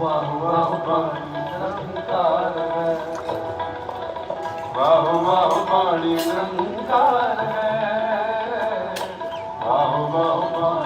ਵਾਹ ਵਾਹ ਬਾਣੀ ਨਿਰੰਕਾਰ ਹੈ ਵਾਹ ਵਾਹ ਬਾਣੀ ਨਿਰੰਕਾਰ ਹੈ ਵਾਹ ਵਾਹ ਬਾਣੀ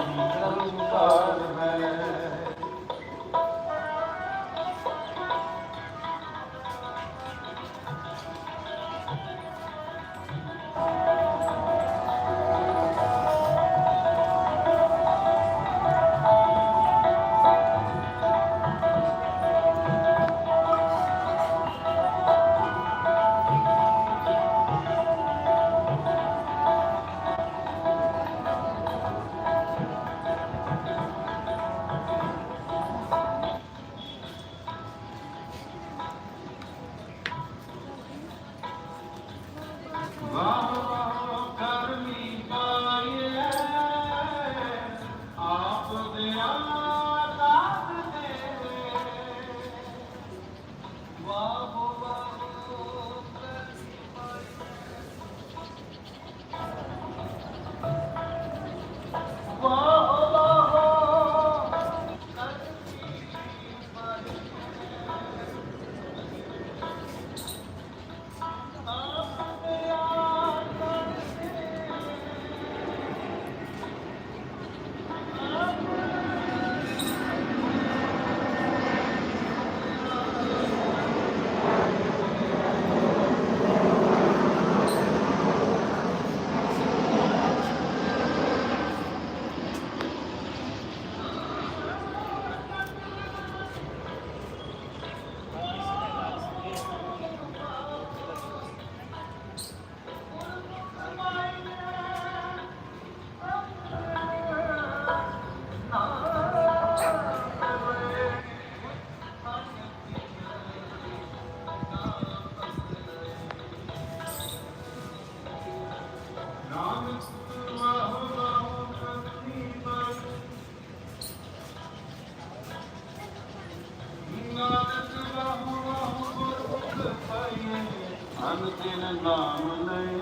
ਅਨ ਤਿਨ ਨਾਮ ਲਏ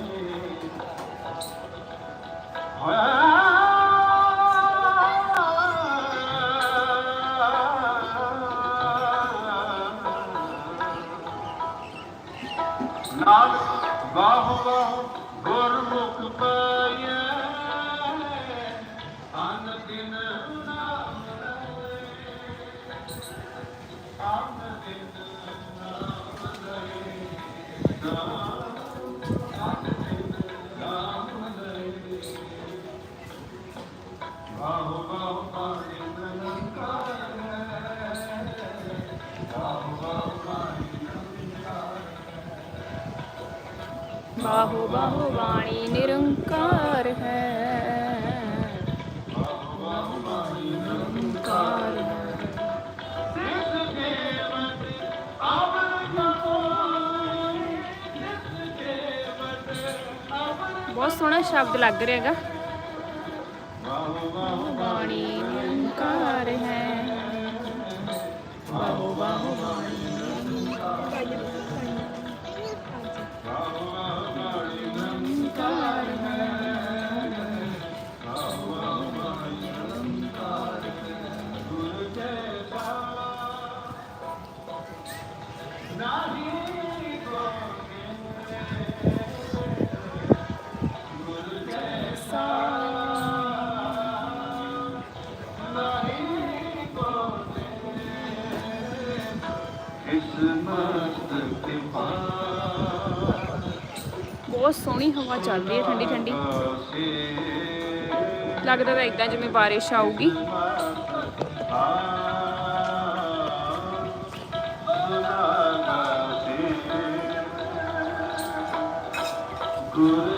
ਨਾਨਕ ਵਾਹ ਵਾਹ ਗੁਰਮੁਖ ਪਾਈਏ ਬਾਹੋ ਬਾਹੋ ਬਾਣੀ ਨਿਰੰਕਾਰ ਹੈ। ਨਿਰੰਕਾਰ ਹੈ ਜਿਸ ਦੇਵਤ ਅਵਨ ਬਹੁਤ ਸੋਹਣਾ ਸ਼ਬਦ ਲੱਗ ਰਿਹਾ ਹੈਗਾ। ਵਾਹ ਵਾਹ ਬਹੁਤ ਸੋਹਣੀ ਹਵਾ ਚੱਲ ਰਹੀ ਹੈ, ਠੰਡੀ ਠੰਡੀ। ਲੱਗਦਾ ਤਾਂ ਇਦਾਂ ਜਿਵੇਂ ਬਾਰਿਸ਼ ਆਊਗੀ। ਗੁਰ